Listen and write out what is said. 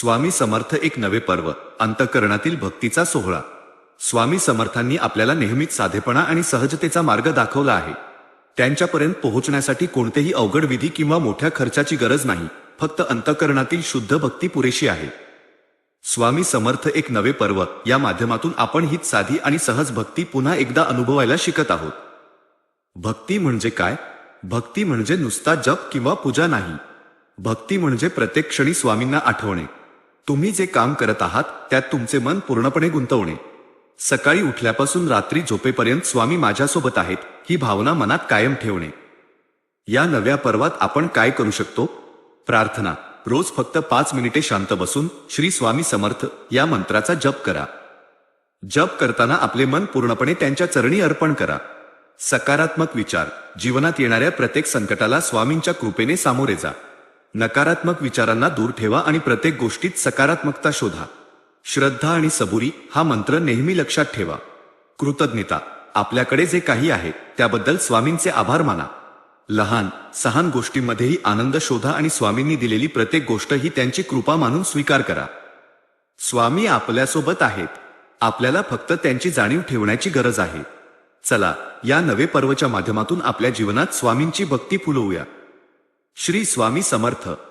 स्वामी समर्थ एक नवे पर्व अंतकरणातील भक्तीचा सोहळा. स्वामी समर्थांनी आपल्याला नेहमीच साधेपणा आणि सहजतेचा मार्ग दाखवला आहे. त्यांच्यापर्यंत पोहोचण्यासाठी कोणतेही अवघड विधी किंवा मोठ्या खर्चाची गरज नाही फक्त अंतकरणातील शुद्ध भक्ती पुरेशी आहे. स्वामी समर्थ एक नवे पर्व या माध्यमातून आपण हीच साधी आणि सहज भक्ती पुन्हा एकदा अनुभवायला शिकत आहोत. भक्ती म्हणजे काय? भक्ती म्हणजे नुसता जप किंवा पूजा नाही. भक्ती म्हणजे प्रत्येक क्षणी स्वामींना आठवणे. तुम्ही जे काम करत आहात त्यात तुमचे मन पूर्णपणे गुंतवणे. सकाळी उठल्यापासून रात्री झोपेपर्यंत स्वामी माझ्यासोबत आहेत ही भावना मनात कायम ठेवणे. या नव्या पर्वात आपण काय करू शकतो? प्रार्थना. रोज फक्त पाच मिनिटे शांत बसून श्री स्वामी समर्थ या मंत्राचा जप करा. जप करताना आपले मन पूर्णपणे त्यांच्या चरणी अर्पण करा. सकारात्मक विचार. जीवनात येणाऱ्या प्रत्येक संकटाला स्वामींच्या कृपेने सामोरे जा. नकारात्मक विचारांना दूर ठेवा आणि प्रत्येक गोष्टीत सकारात्मकता शोधा. श्रद्धा आणि सबुरी हा मंत्र नेहमी लक्षात ठेवा. कृतज्ञता. आपल्याकडे जे काही आहे त्याबद्दल स्वामींचे आभार माना. लहान सहान गोष्टींमध्येही आनंद शोधा आणि स्वामींनी दिलेली प्रत्येक गोष्ट ही त्यांची कृपा मानून स्वीकार करा. स्वामी आपल्यासोबत आहेत. आपल्याला फक्त त्यांची जाणीव ठेवण्याची गरज आहे. चला या नवे पर्वच्या माध्यमातून आपल्या जीवनात स्वामींची भक्ती फुलवूया. श्री स्वामी समर्थ.